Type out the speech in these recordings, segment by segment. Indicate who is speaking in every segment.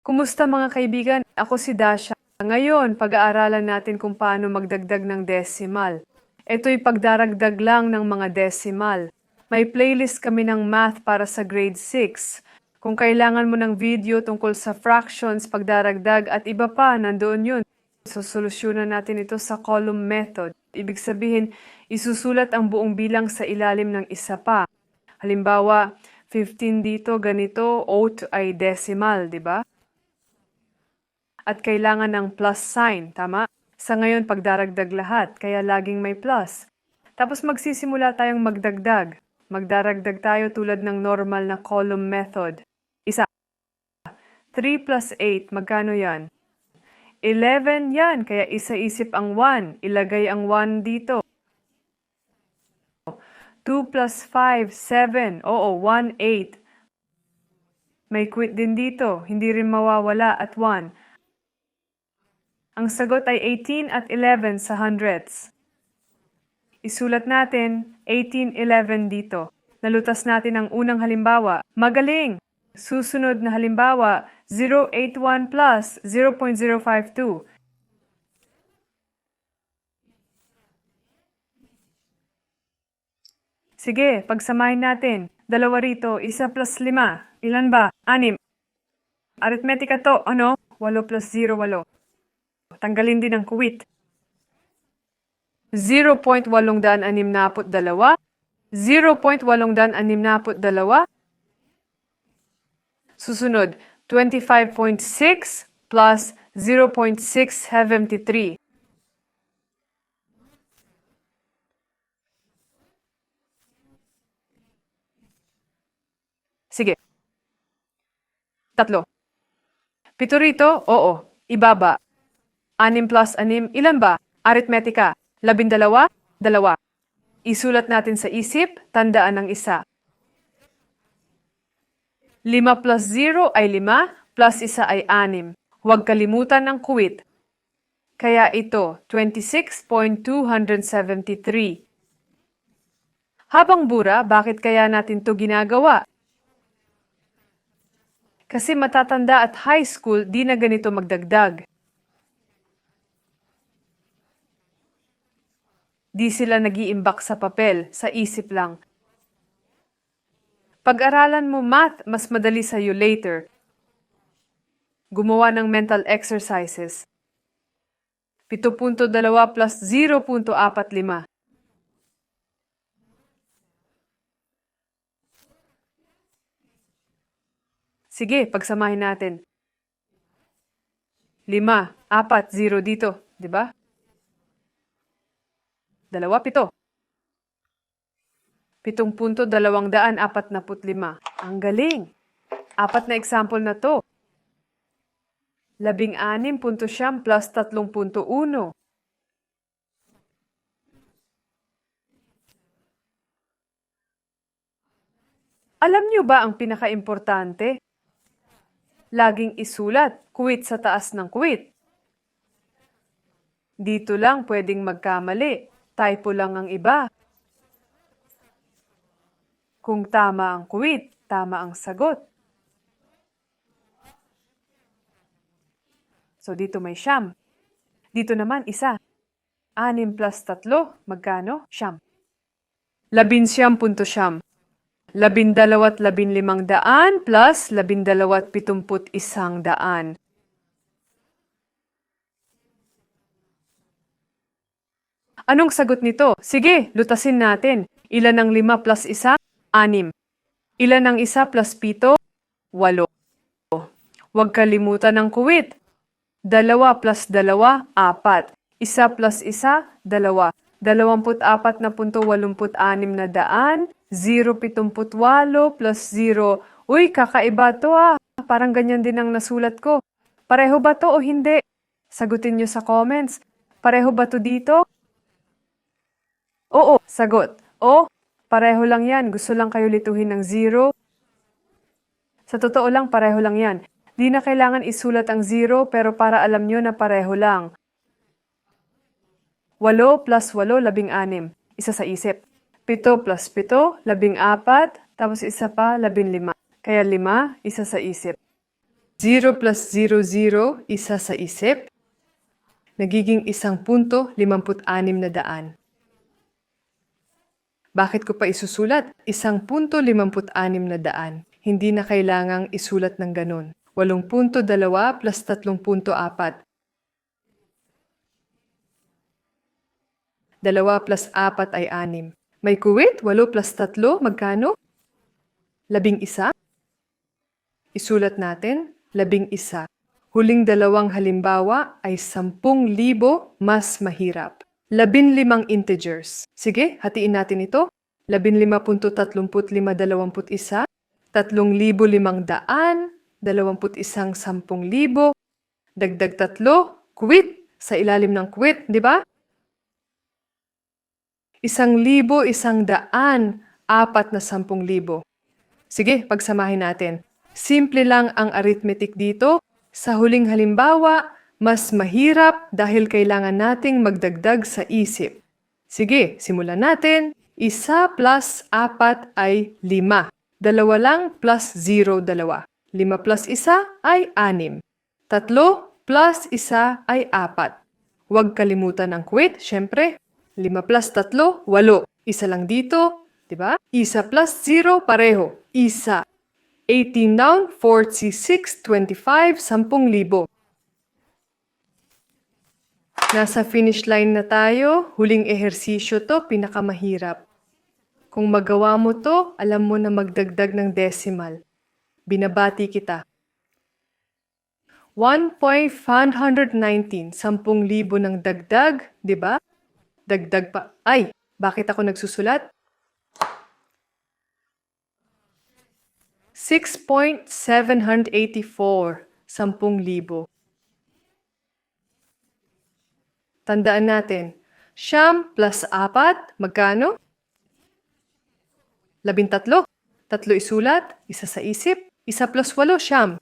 Speaker 1: Kumusta mga kaibigan? Ako si Dasha. Ngayon, pag-aaralan natin kung paano magdagdag ng decimal. Ito'y pagdaragdag lang ng mga decimal. May playlist kami ng math para sa grade 6. Kung kailangan mo ng video tungkol sa fractions, pagdaragdag at iba pa, nandoon yun. Sosolusyonan natin ito sa column method. Ibig sabihin, isusulat ang buong bilang sa ilalim ng isa pa. Halimbawa, 15 dito, ganito, oath ay decimal, di ba? At kailangan ng plus sign, tama? Sa ngayon, pagdaragdag lahat, kaya laging may plus. Tapos magsisimula tayong magdagdag. Magdaragdag tayo tulad ng normal na column method. Isa. 3 plus 8, magkano yan? 11 yan, kaya isa-isip ang 1. Ilagay ang 1 dito. 2 plus 5, 7. Oo, 1, 8. May quit din dito, hindi rin mawawala at 1. Ang sagot ay 18 at 11 sa hundreds. Isulat natin 1811 dito. Nalutas natin ang unang halimbawa. Magaling! Susunod na halimbawa, 081 plus 0.052. Sige, pagsamahin natin. Dalawa rito, isa plus lima. Ilan ba? Anim. Arithmetica to, ano? 8 plus 0, 8. Tanggalin din ang kuwit. 0.862, 0.862. Susunod, 25.6 plus 0.673. Sige. Tatlo. Pito rito? Oo. Ibaba. Anim plus anim, ilan ba? Arithmetica. Labindalawa? Dalawa. Isulat natin sa isip, tandaan ang isa. Lima plus zero ay lima, plus isa ay anim. Huwag kalimutan ang kuwit. Kaya ito, 26.273. Habang bura, bakit kaya natin to ginagawa? Kasi matatanda at high school, di na ganito magdagdag. Di sila nagiimbak sa papel, sa isip lang. Pag-aralan mo math, mas madali sa iyo later. Gumawa ng mental exercises. 7.2 plus 0.45. Sige, pagsamahin natin. 5, 4, 0 dito, di ba? Dalawa, pito. Pitong punto, dalawang daan, apat na put lima. Ang galing! Apat na example na to. Labing anim punto siyam plus tatlong punto uno. Alam niyo ba ang pinaka-importante? Laging isulat, kuwit sa taas ng kuwit. Dito lang pwedeng magkamali. Typo lang ang iba. Kung tama ang kuwit, tama ang sagot. So dito may siyam. Dito naman isa. Anim plus tatlo, magkano? Siyam. Labinsiyam punto siyam. Labindalawat labinlimang daan plus labindalawat pitumput isang daan. Anong sagot nito? Sige, lutasin natin. Ilan ang lima plus isa? Anim. Ilan ang isa plus pito? Walo. Huwag kalimutan ng kuwit. Dalawa plus dalawa, apat. Isa plus isa, dalawa. Dalawamput apat na punto walumput anim na daan. Zero pitumput walo plus zero. Uy, kakaiba to ah. Parang ganyan din ang nasulat ko. Pareho ba to o hindi? Sagutin nyo sa comments. Pareho ba to dito? Oo, sagot. O, pareho lang yan. Gusto lang kayo lituhin ng zero. Sa totoo lang, pareho lang yan. Di na kailangan isulat ang zero pero para alam nyo na pareho lang. Walo plus walo, labing anim. Isa sa isip. Pito plus pito, labing apat. Tapos isa pa, labing lima. Kaya lima, isa sa isip. 0 plus 0, 0, isa sa isip. Nagiging isang punto, 56 na daan. Bakit ko pa isusulat? Isang punto, 56 na daan. Hindi na kailangang isulat ng ganun. 8 punto, 2 plus 3 punto, 4. 2 plus 4 ay 6. May kuwit, 8 plus 3, magkano? Labing isa? Isulat natin, labing isa. Huling dalawang halimbawa ay 10,000 mas mahirap. Labin limang integers. Sige, hatiin natin ito. Labin lima punto tatlumput lima dalawamput isa, tatlong libo limang daan, dalawamput isang sampung libo, dagdag tatlo, quit, sa ilalim ng quit, di ba? Isang libo, isang daan, apat na sampung libo. Sige, pagsamahin natin. Simple lang ang arithmetic dito. Sa huling halimbawa, mas mahirap dahil kailangan nating magdagdag sa isip. Sige, simulan natin. Isa plus apat ay lima. Dalawa lang plus zero dalawa. Lima plus isa ay anim. Tatlo plus isa ay apat. Huwag kalimutan ang quit, syempre. Lima plus tatlo, walo. Isa lang dito, di ba? Isa plus zero, pareho. Isa. 18 down, 46, 25, 10,000. Nasa finish line na tayo. Huling ehersisyo to, pinakamahirap. Kung magawa mo to, alam mo na magdagdag ng decimal. Binabati kita. 1.519, 10,000 ng dagdag, di ba? Dagdag pa. Ay, bakit ako nagsusulat? 6.784, 10,000. Tandaan natin, siyam plus apat, magkano? Labintatlo. Tatlo isulat, isa sa isip, isa plus walo, siyam.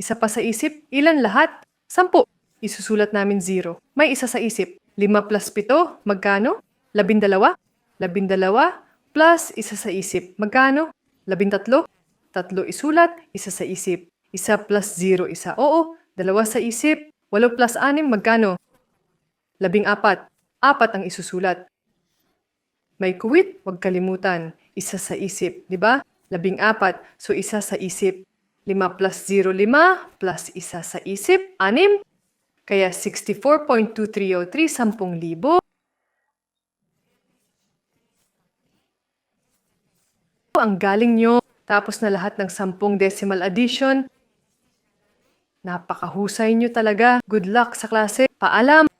Speaker 1: Isa pa sa isip, ilan lahat? Sampu. Isusulat namin zero. May isa sa isip. Lima plus pito, magkano? Labindalawa. Labindalawa plus isa sa isip. Magkano? Labintatlo. Tatlo isulat, isa sa isip. Isa plus zero, isa. Oo, dalawa sa isip. Walo plus anim, magkano? Labing apat. Apat ang isusulat. May kuwit, huwag kalimutan. Isa sa isip, di ba? Labing apat, so isa sa isip. Lima plus zero, lima, plus isa sa isip, anim. Kaya 64.2303, sampung libo. Ang galing nyo. Tapos na lahat ng sampung decimal addition. Napakahusay nyo talaga. Good luck sa klase. Paalam!